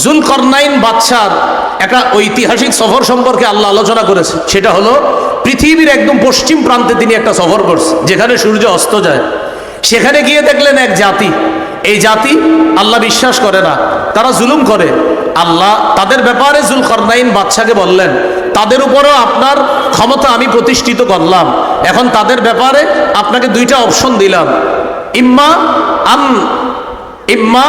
Joule করনাইন বাদশার একটা ঐতিহাসিক সফর সম্পর্কে আল্লাহ আলোচনা করেছে। সেটা হলো, পৃথিবীর একদম পশ্চিম প্রান্তে তিনি একটা সফর করছে, যেখানে সূর্য অস্ত যায়। সেখানে গিয়ে দেখলেন এক জাতি। এই জাতি আল্লাহ বিশ্বাস করে না, তারা জুলুম করে। আল্লাহ তাদের ব্যাপারে জুল করনাইন বাদশাকে বললেন, তাদের উপরও আপনার ক্ষমতা আমি প্রতিষ্ঠিত করলাম। এখন তাদের ব্যাপারে আপনাকে দুইটা অপশন দিলাম। ইম্মা আম ইম্মা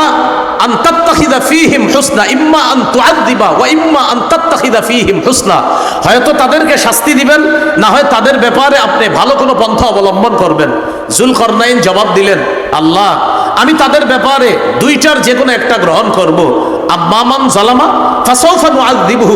আন তাত্তাখিদা ফিহিম হুসনা, ইম্মা আন তুআদ্দিবা ওয়া ইম্মা আন তাত্তাখিদা ফিহিম হুসনা। হয়তো তাদেরকে শাস্তি দিবেন, না হয় তাদের ব্যাপারে আপনি ভালো কোনো পন্থা অবলম্বন করবেন। জুলকরনাইন জবাব দিলেন, আল্লাহ, আমি তাদের ব্যাপারে দুইটার যে কোনো একটা গ্রহণ করব। আম্মামান জালামা, ফাসাউফা নুআদ্দিবহু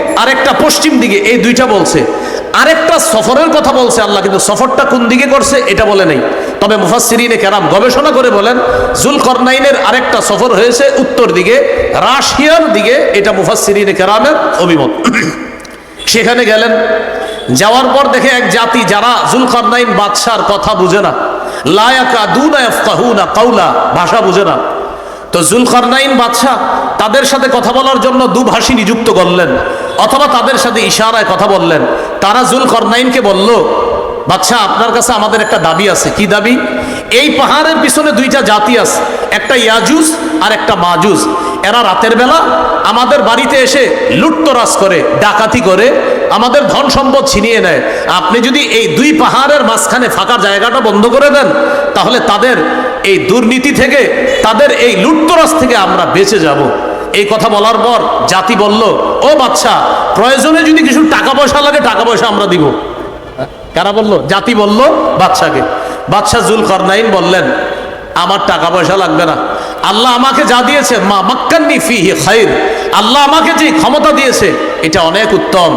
আর একটা পশ্চিম দিকে, এই দুইটা বলছে। আরেকটা সফরের কথা বলছে আল্লাহ, কিন্তু সফরটা কোন দিকে করছে এটা বলে নেই। তবে মুফাসসিরিনে কেরাম গবেষণা করে বলেন জুল করনাইনের আরেকটা সফর হয়েছে উত্তর দিকে, রাশিয়ার দিকে, এটা মুফাসসিরিনে কেরামের অভিমত। সেখানে গেলেন, যাওয়ার পর দেখে এক জাতি যারা জুলকরনাইন বাদশার কথা বুঝে না লায়াকা দুনা কাউলা ভাষা বুঝে না। তো জুলকরনাইন বাদশাহ তাদের সাথে কথা বলার জন্য দুভাষী নিযুক্ত করলেন, অথবা তাদের সাথে ইশারায় কথা বললেন। তারা জুলকরনাইনকে বলল, বাদশাহ, আপনার কাছে আমাদের একটা দাবি আছে। কি দাবি? এই পাহাড়ের পিছনে দুইটা জাতি আছে, একটা ইয়াজুজ আর একটা মাজুজ। এরা রাতের বেলা আমাদের বাড়িতে এসে লুটতরাজ করে, ডাকাতি করে, আমাদের ধন সম্পদ ছিনিয়ে নেয়। আপনি যদি এই দুই পাহাড়ের মাঝখানে ফাঁকা জায়গাটা বন্ধ করে দেন, তাহলে তাদের এই দুর্নীতি থেকে, তাদের এই লুটতরাজ থেকে আমরা বেঁচে যাব। এই কথা বলার পর জাতি বলল, ও বাচ্চা প্রয়োজনে যদি কিছু টাকা পয়সা লাগে, টাকা পয়সা আমরা দিব। কারা বলল? জাতি বলল বাচ্চাকে বাচ্চা জুল করনাইন বললেন, আমার টাকা পয়সা লাগবে না। আল্লাহ আমাকে যা দিয়েছে, মা মাক্কান্নি ফিহি খাইর। আল্লাহ আমাকে যে ক্ষমতা দিয়েছে, এটা অনেক উত্তম।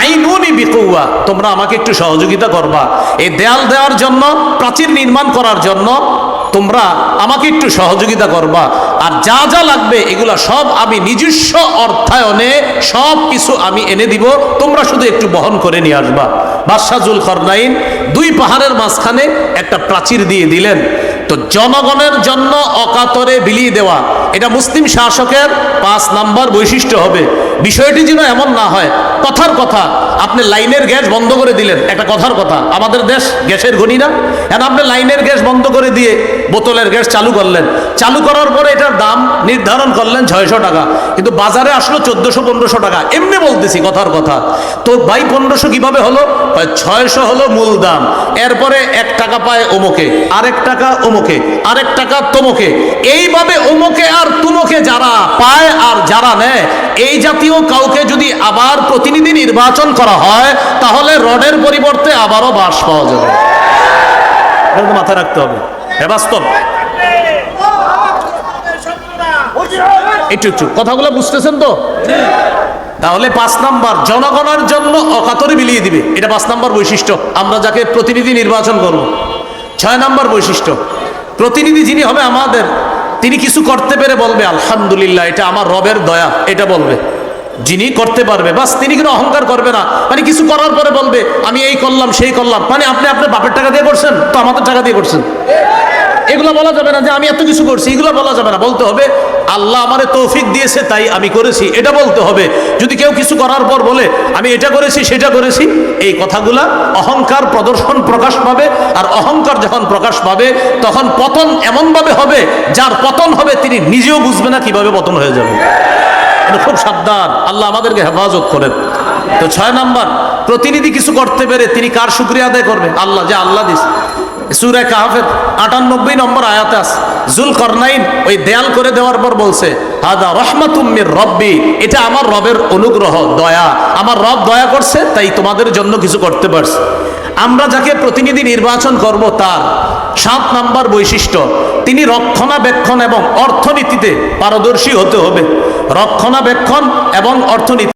আইনুনি বিকুয়া তোমরা আমাকে একটু সহযোগিতা করবা। এই দেয়াল দেওয়ার জন্য, প্রাচীর নির্মাণ করার জন্য তোমরা আমাকে একটু সহযোগিতা করবা। আর যা যা লাগবে, এগুলা সব আমি নিজস্ব অর্থায়নে সব কিছু আমি এনে দিব। তোমরা শুধু একটু বহন করে নিয়ে আসবা। বাদশাহুল খরনাইন দুই পাহাড়ের মাঝখানে একটা প্রাচীর দিয়ে দিলেন। তো জনগণের জন্য অকাতরে বিলিয়ে দেওয়া, এটা মুসলিম শাসকের পাঁচ নাম্বার বৈশিষ্ট্য হবে। বিষয়টি যেন এমন না হয়, কথার কথা, আপনি লাইনের গ্যাস বন্ধ করে দিলেন, একটা কথার কথা, আমাদের দেশ গ্যাসের গণি না? এখন আপনি লাইনের গ্যাস বন্ধ করে দিয়ে বোতলের গ্যাস চালু করলেন? চালু করার পরে এটার দাম নির্ধারণ করলেন ছয়শো টাকা। কিন্তু বাজারে আসলো চোদ্দশো, পনেরোশো টাকা। এমনি বলতেছি কথার কথা। তো ভাই, পনেরোশো কীভাবে হলো? ছয়শো হলো মূল দাম। এরপরে এক টাকা পায় ওমোকে, আরেক টাকা ওমোকে, আরেক টাকা তোমোকে। এইভাবে ওমোকে আর তুমোকে যারা পায় আর যারা নেয়, এই জাতীয় কাউকে যদি আবার প্রতিনিধি নির্বাচন করা হয়, তাহলে রডের পরিবর্তে আবারও বাস পাওয়া যাবে। মাথায় রাখতে হবে। হ্যাঁ বাস্তব। একটু একটু। কথাগুলো বুঝতেছেন তো? তাহলে পাঁচ নাম্বার, জনগণের জন্য অকাতরে বিলিয়ে দিবে। এটা পাঁচ নাম্বার বৈশিষ্ট্য। আমরা যাকে প্রতিনিধি নির্বাচন করব। ছয় নাম্বার বৈশিষ্ট্য। প্রতিনিধি যিনি হবে আমাদের, তিনি কিছু করতে পেরে বলবে, আলহামদুলিল্লাহ, এটা আমার রবের দয়া। এটা বলবে। যিনি করতে পারবে, বাস, তিনি কোনো অহংকার করবে না। মানে কিছু করার পরে বলবে, আমি এই করলাম, সেই করলাম। মানে আপনি আপনার বাপের টাকা দিয়ে করছেন, তো আমাদের টাকা দিয়ে করছেন। এগুলো বলা যাবে না যে আমি এত কিছু করছি, এগুলো বলা যাবে না। বলতে হবে, আল্লাহ আমারে তৌফিক দিয়েছে, তাই আমি করেছি। এটা বলতে হবে। যদি কেউ কিছু করার পর বলে, আমি এটা করেছি, সেটা করেছি, এই কথাগুলা অহংকার প্রদর্শন প্রকাশ পাবে। আর অহংকার যখন প্রকাশ পাবে, তখন পতন এমনভাবে হবে, যার পতন হবে তিনি নিজেও বুঝবে না কীভাবে পতন হয়ে যাবে। এটা খুব সাবধান। আল্লাহ আমাদেরকে হেফাজত করেন। তো ছয় নাম্বার, প্রতিনিধি কিছু করতে পেরে তিনি কার শুক্রিয়া আদায় করবে? আল্লাহ, যে আল্লাহ দিস সুরে কাহাফের আটানব্বই নম্বর আয়াতে আছে জুল করনাইন ওই দেয়াল করে দেওয়ার পর বলছে, হাদা রহমাতুম্মির রব্বি এটা আমার রবের অনুগ্রহ, দয়া। আমার রব দয়া করছে, তাই তোমাদের জন্য কিছু করতে পারছে। আমরা যাকে প্রতিনিধি নির্বাচন করব, তার সাত নাম্বার বৈশিষ্ট্য, তিনি রক্ষণাবেক্ষণ এবং অর্থনীতিতে পারদর্শী হতে হবে। রক্ষণাবেক্ষণ এবং অর্থনীতি